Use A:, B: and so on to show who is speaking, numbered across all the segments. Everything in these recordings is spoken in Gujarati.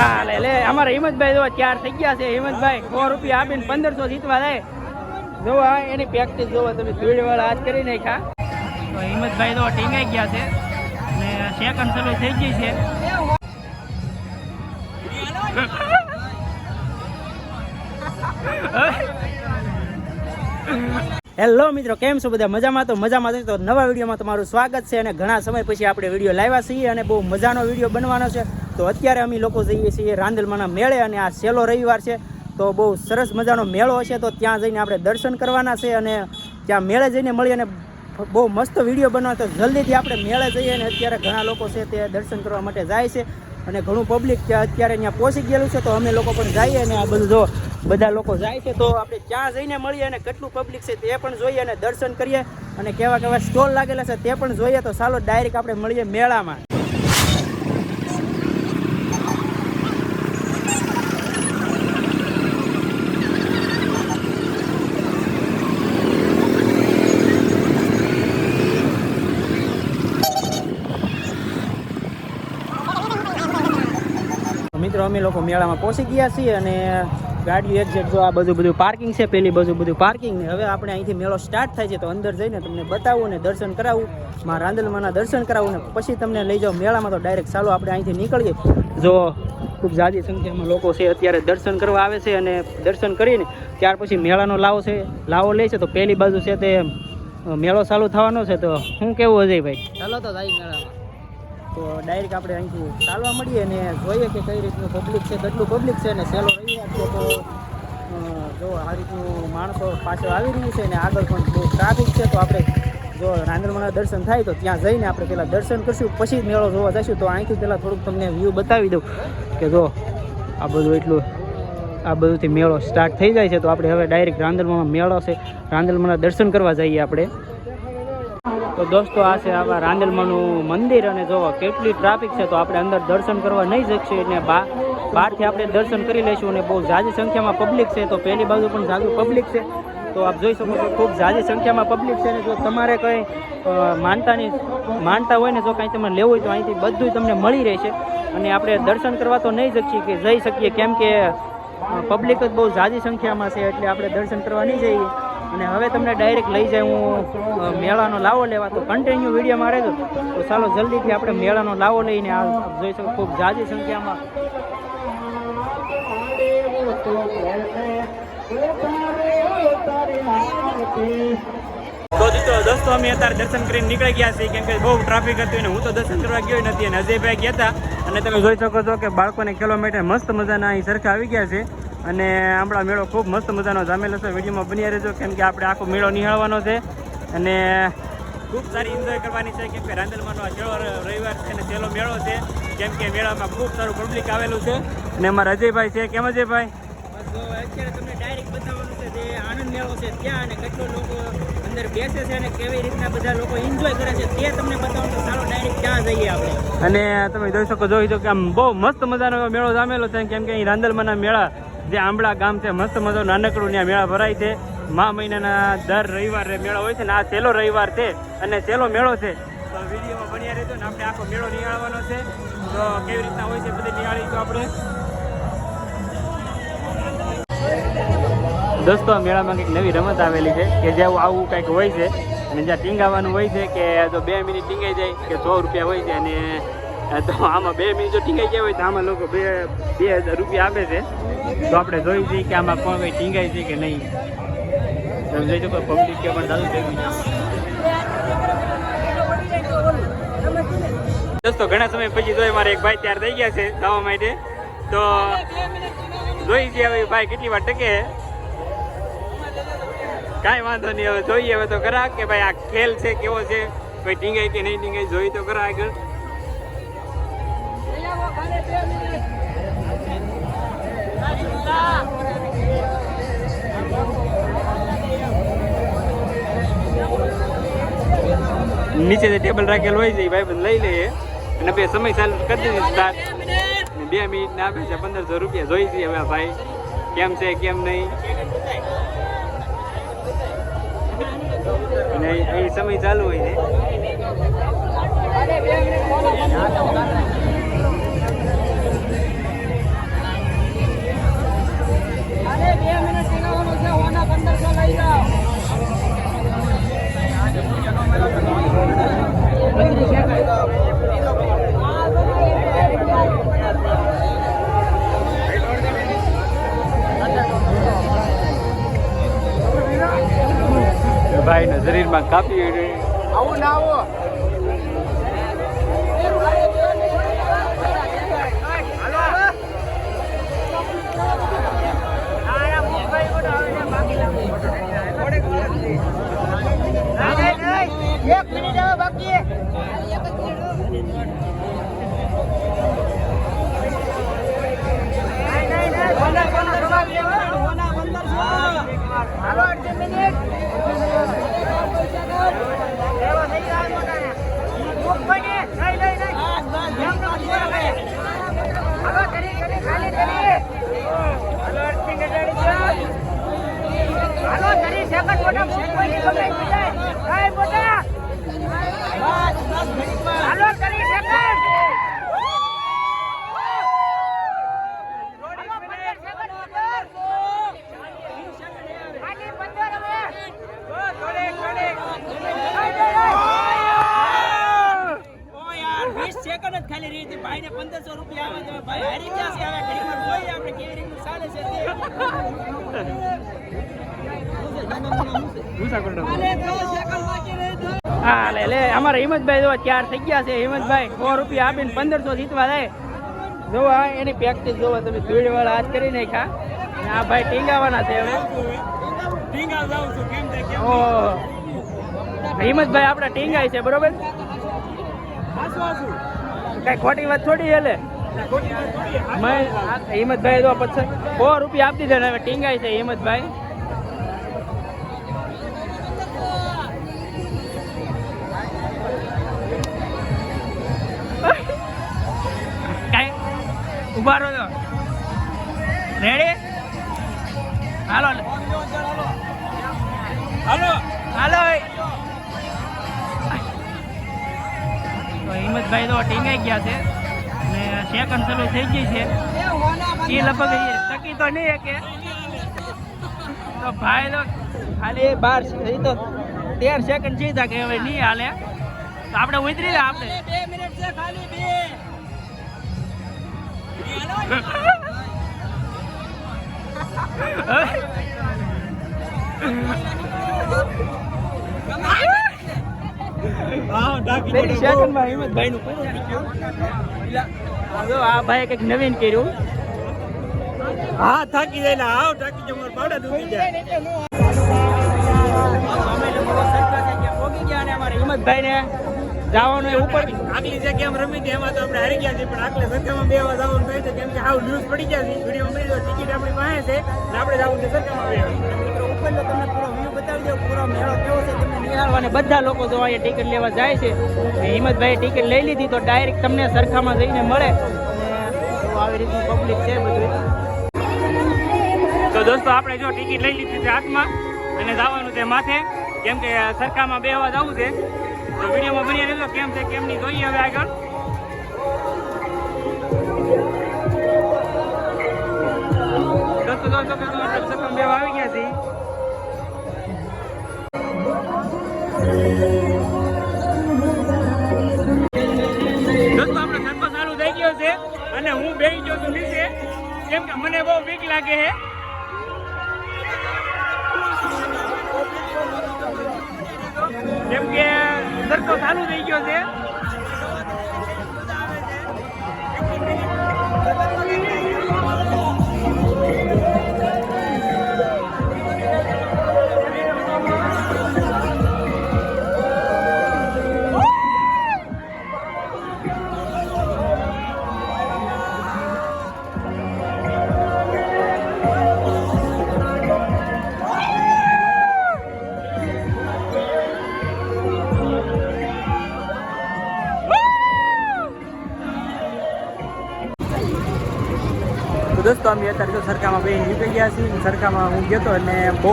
A: અમારા હિંમતભાઈ જો ચાર થઈ ગયા છે. હિંમતભાઈ, સો રૂપિયા આપીને પંદરસો જીતવા જાય જો આ, એની પ્રેક્ટિસ જોવો તમે ધૂળ વાળા હાથ કરી નાખ્યા. તો હિંમતભાઈ તો ટીંગાઈ ગયા છે. અને સેકન્ડ ચાલુ થઈ ગઈ છે. હેલો મિત્રો, કેમ છો બધા? મજામાં તો મજામાં છે તો નવા વિડીયોમાં તમારું સ્વાગત છે અને ઘણા સમય પછી આપણે વીડિયો લાવ્યા છીએ અને બહુ મજાનો વીડિયો બનવાનો છે. તો અત્યારે અમે લોકો જઈએ છીએ રાંદલમાના મેળે અને આ છેલ્લો રવિવાર છે. તો બહુ સરસ મજાનો મેળો હશે, તો ત્યાં જઈને આપણે દર્શન કરવાના છે અને ત્યાં મેળે જઈને મળી અને બહુ મસ્ત વીડિયો બનાવો તો જલ્દીથી આપણે મેળે જઈએ અને અત્યારે ઘણા લોકો છે તે દર્શન કરવા માટે જાય છે અને ઘણું પબ્લિક અત્યારે ત્યાં પહોંચી ગયેલું છે, તો અમે લોકો પણ જઈએ અને આ બધું જો બધા લોકો જાય છે, તો આપણે ત્યાં જઈને મળીએ અને કેટલું પબ્લિક છે તે પણ જોઈએ અને દર્શન કરીએ અને કેવા કેવા સ્ટોલ લાગેલા છે તે પણ જોઈએ, તો ચાલો ડાયરેક્ટ આપણે મળીએ મેળામાં મિત્રો અમે લોકો મેળામાં પહોંચી ગયા છીએ અને ગાડીઓ એક્ઝેક્ટ જો આ બધું બધું પાર્કિંગ છે, પેલી બાજુ બધું પાર્કિંગ ને હવે આપણે અહીંથી મેળો સ્ટાર્ટ થાય છે તો અંદર જઈને તમને બતાવું અને દર્શન કરાવું, મા રાંદલમાના દર્શન કરાવું ને પછી તમને લઈ જાઓ મેળામાં તો ડાયરેક્ટ ચાલો આપણે અહીંથી નીકળીએ. જો ખૂબ જાજી સંખ્યામાં લોકો છે અત્યારે દર્શન કરવા આવે છે અને દર્શન કરીને ત્યાર પછી મેળાનો લાવો છે, લાવો લે છે તો પહેલી બાજુ છે તે મેળો ચાલુ થવાનો છે તો શું કેવું અજયભાઈ?
B: ચાલો તો જાય મેળામાં.
A: તો ડાયરેક્ટ આપણે અહીંથી ચાલવા મળીએ ને જોઈએ કે કઈ રીતનું પબ્લિક છે, કેટલું પબ્લિક છે ને સહેલો રહી આપીએ તો જો આ રીતનું માણસો પાછળ આવી રહ્યું છે ને આગળ પણ બહુ ટ્રાફિક છે તો આપણે જો રાંદરમાના દર્શન થાય તો ત્યાં જઈને આપણે પહેલાં દર્શન કરશું. પછી મેળો જોવા જઈશું તો અહીંથી પહેલાં થોડુંક તમને વ્યૂ બતાવી દઉં કે જો આ બધું એટલું, આ બધુંથી મેળો સ્ટાર્ટ થઈ જાય છે. તો આપણે હવે ડાયરેક્ટ રાંદલમાં મેળો છે. રાંદલમાના દર્શન કરવા જઈએ આપણે. તો દોસ્તો, આ છે આવા રાંદલમાનું મંદિર અને જો કેટલી ટ્રાફિક છે તો આપણે અંદર દર્શન કરવા નહીં શકીએ અને બા, બહારથી આપણે દર્શન કરી લઈશું અને બહુ ઝાઝી સંખ્યામાં પબ્લિક છે તો પહેલી બાજુ પણ ઝાઝુ પબ્લિક છે. તો આપ જોઈ શકો છો ખૂબ ઝાઝી સંખ્યામાં પબ્લિક છે ને જો તમારે કંઈ માનતાની, માનતા હોય ને જો કાંઈ તમને લેવું હોય તો અહીંથી બધું તમને મળી રહેશે. અને આપણે દર્શન કરવા તો નહીં શકીએ કે જઈ શકીએ કેમ કે પબ્લિક જ બહુ ઝાઝી સંખ્યામાં છે એટલે આપણે દર્શન કરવા નહીં જઈએ. અને હવે તમને ડાયરેક્ટ લઈ જાય હું મેળાનો લાવો લેવા. તો કન્ટિન્યુ વિડીયોમાં રહેજો તો ચાલો જલ્દીથી આપણે મેળાનો લાવો લઈને આ જોઈ શકો ખૂબ ઝાઝી સંખ્યામાં. તો દીતો દોસ્તો, અમે અત્યારે દર્શન કરીને નીકળી ગયા છીએ. કેમ કે બહુ ટ્રાફિક હતું ને હું તો દર્શન કરવા ગયો નથી અને અજયભાઈ ગયા હતા. અને તમે જોઈ શકો છો કે બાળકોને ખેલવા માટે મસ્ત મજાના અહીં સરખા આવી ગયા છે. અને આપણા મેળો ખૂબ મસ્ત મજાનો જામેલો છે. વિડીયોમાં બની રહેજો. કેમ કે આપણે આખો મેળો નિહાળવાનો છે. અને ખૂબ સારી એન્જોય કરવાની છે. કેમ કે રાંદલમાંનો આ છેલ્લો રવિવાર છે અને છેલ્લો મેળો છે. કેમ કે મેળામાં ખૂબ સારું પબ્લિક આવેલું છે. અને અમારા અજયભાઈ છે. કેમ અજયભાઈ? અત્યારે તમને ડાયરેક્ટ બતાવવાનું છે જે આનંદ મેળો છે. ત્યાં અને કેટલો લોકો અંદર બેસે છે અને કેવી રીતના બધા લોકો એન્જોય કરે છે તે તમને બતાવવાનું ચાલો ડાયરેક્ટ ત્યાં જઈએ આપણે. અને તમે જોઈ શકો જોઈ શકો કે આમ બહુ મસ્ત મજાનો મેળો જામેલો છે. કેમ કે અહીં રાંદલમાંના મેળા જે આંબળા ગામ છે, મસ્ત મજાનું નાનકડું ત્યાં મેળા ભરાય છે. મા મહિનાના દર રવિવારે મેળો હોય છે ને આ છેલ્લો રવિવાર છે અને છેલ્લો મેળો છે. તો વિડીયોમાં બન્યા રહેજો ને આપણે આખો મેળો નિહાળવાનો છે. તો કેવી રીતના હોય છે બધી નિહાળીશું આપણે? દોસ્તો મેળામાં કંઈક નવી રમત આવેલી છે કે જે આવું કંઈક હોય છે. અને જ્યાં ટીંગાવાનું હોય છે કે જો બે મિનિટ ટીંગાઈ જાય કે સો રૂપિયા હોય છે અને તો આમાં બે મિનિટ ટીંગાઈ જાય હોય તો આમાં લોકો બે બે હજાર રૂપિયા આપે છે. તો આપણે જોઈ જઈએ કે આમાં કોણ કંઈ ટીંગાય છે કે નહીં. તમે જોઈ શકો પબ્લિક કે પણ દાદુ ભેગું દોસ્તો, ઘણા સમય પછી જોઈએ મારે એક ભાઈ તૈયાર થઈ ગયા છે જવા માટે. તો જોઈ જઈએ હવે ભાઈ કેટલી વાર ટકે. કાંઈ વાંધો નહીં, હવે જોઈએ, હવે તો ખરા કે ભાઈ આ ખેલ છે, કેવો છે? કોઈ ટીંગાય કે નહીં ટીંગાય જોઈ તો ખરા આગળ. નીચે જે ટેબલ રાખેલ હોય છે એ ભાઈ લઈ લઈએ અને બે સમય ચાલુ કરી દીધી સ્ટાર્ટ બે મિનિટ. ના આપે છે પંદરસો રૂપિયા જોઈ છે હવે ભાઈ. કેમ છે કેમ નહીં? અને અહીં સમય ચાલુ હોય છે.
B: ભાઈ ને શરીરમાં કાપી
A: આવું ના આવો. એક મિનિટ હવે બાકી ખાલી પંદર હવે.
C: ઓ યાર 20 સેકન્ડ જ ખાલી રહી હતી ભાઈને 1500 રૂપિયા આવે તો ભાઈ, હારી ગયા છે હવે ઘડીકમાં જોઈએ આપણે કેવી રીતનું ચાલે છે.
A: હા, લે લે, અમારા હિંમતભાઈ જો ચાર થઈ ગયા છે. હિંમતભાઈ, સો રૂપિયા આપીને પંદરસો જીતવા જાય જો એની પ્રેક્ટિસ જોવો તમે ભીડ વાળા હાથ કરી નાખ્યા. આ ભાઈ ટીંગાવાના છે હવે.
C: ઢીંગા જાઉં છું કેમ થાય કેમ
A: ઓ હિંમતભાઈ આપણા ટીંગાય છે, બરોબર? કઈ ખોટી વાત થોડી આ હિંમતભાઈ જો પછી સો રૂપિયા આપી દીધા ને હવે ટીંગાય છે હિંમતભાઈ. ઊભા રહો છો રેડી હાલો.
C: હાલો.
A: હાલો તો હિંમતભાઈ તો ટીંગાઈ ગયા છે. ને સેકન્ડ ચાલુ થઈ ગઈ છે. એ લગભગ ટકી તો નહીં કે તો ભાઈ તો ખાલી બાર એ તો તેર સેકન્ડ જીતા કે હવે નહીં હાલે. તો આપણે ઉતરી લે આપણે.
C: બે મિનિટ છે ખાલી બે.
A: આ ભાઈ કંઈક નવીન કર્યું
C: હા થાકી જાય ને આવ થાકી જાય મારા પાડા દુખી જાય
A: અમે લોકો સરકાર ગયા પોગી ગયા અને અમારે હિંમતભાઈને જવાનું એ ઉપર.
C: આગલી જગ્યા રમી હતી એમાં તો આપણે હારી ગયા છીએ પણ આગલે સરખામાં બે વાર જવાનું થાય છે કેમ કે હાવ ન્યૂઝ પડી ગયા છે વીડિયો મળી ટિકિટ આપણી પાસે છે આપણે જવું છે સરખામાં બે
A: ઉપરનો તમને પૂરો વ્યૂ બતાવી દો પૂરો મેળો કેવો છે તમને નિહાળવાને બધા લોકો જો અહીંયા ટિકિટ લેવા જાય છે. હિંમતભાઈ ટિકિટ લઈ લીધી તો ડાયરેક્ટ તમને સરખામાં જઈને મળે. આવી રીતનું પબ્લિક છે બધું.
B: તો દોસ્તો આપણે જો ટિકિટ લઈ લીધી છે હાથમાં અને જવાનું છે માથે કેમ કે સરખામાં બે વાર જવું છે. તો વિડીયોમાં બની રહેજો. કેમ છે, કેમ નહીં, જોઈએ હવે આગળ. બે થઈ ગયો છે અને હું બેસી ગયો છું નીચે. કેમ કે મને બહુ બીક લાગે છે. કેમ કે સરખો ચાલુ થઈ ગયો છે.
A: તો દોસ્તો, અમે અત્યારે તો સરખામાં બે નીકળી ગયા છીએ. સરખામાં હું ગયો હતો અને બહુ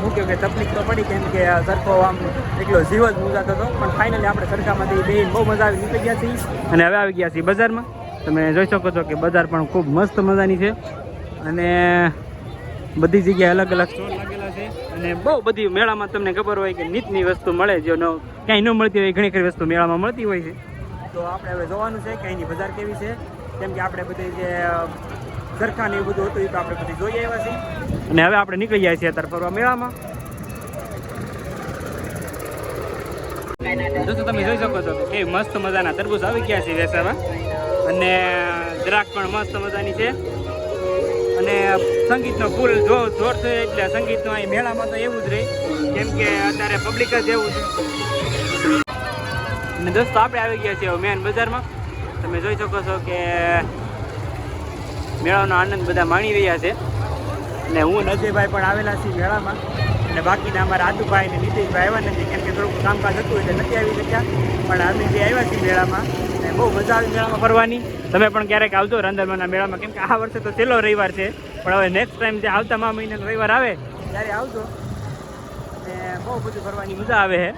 A: હું કહ્યું કે તકલીફ તો પડી, કેમ કે સરખો આમ એકલો જીવ જ મૂજાતો હતો. પણ ફાઇનલી આપણે સરખામાંથી બે બહુ મજા આવી નીકળી ગયા છીએ.
B: અને હવે આવી ગયા છીએ બજારમાં. તમે જોઈ શકો છો કે બજાર પણ ખૂબ મસ્ત મજાની છે. અને બધી જગ્યાએ અલગ અલગ સ્ટોલ લાગેલા છે. અને બહુ બધી મેળામાં તમને ખબર હોય કે નીતની વસ્તુ મળે જો ન ક્યાંય ન મળતી હોય, ઘણી ખરી વસ્તુ મેળામાં મળતી હોય છે.
A: તો આપણે હવે જોવાનું છે કે અહીંની બજાર કેવી છે. કેમ કે આપણે બધી જે સરખા ને એવું બધું હતું એ તો આપણે બધી જોઈ આવ્યા છીએ.
B: અને હવે આપણે નીકળી જાય છીએ અત્યારે ફરવા મેળામાં. દોસ્તો, તમે જોઈ શકો છો કે મસ્ત મજાના તરબૂચ આવી ગયા છે વેસામાં. અને દ્રાક્ષ પણ મસ્ત મજાની છે. અને સંગીતનો ફૂલ જો, જોર છે એટલે સંગીતનો અહીં મેળામાં તો એવું જ રહે. કેમ કે અત્યારે પબ્લિક જ એવું છે. અને દોસ્તો, આપણે આવી ગયા છીએ મેન બજારમાં. તમે જોઈ શકો છો કે મેળાનો આનંદ બધા માણી રહ્યા છે. અને હું નજીભાઈ પણ આવેલા છીએ મેળામાં. અને બાકીના અમારા આદુભાઈ અને નીતિશભાઈ આવ્યા નથી, કેમ કે થોડુંક કામકાજ હતું એટલે નથી આવી શક્યા. પણ અમે જે આવ્યા છીએ મેળામાં, અને બહુ મજા આવી મેળામાં ફરવાની. તમે પણ ક્યારેક આવજો રંધરમાના મેળામાં, કેમ કે આ વર્ષે તો છેલ્લો રવિવાર છે. પણ હવે નેક્સ્ટ ટાઈમ જે આવતા મા મહિનાનો રવિવાર આવે, ત્યારે આવજો. અને બહુ બધું ફરવાની મજા આવે છે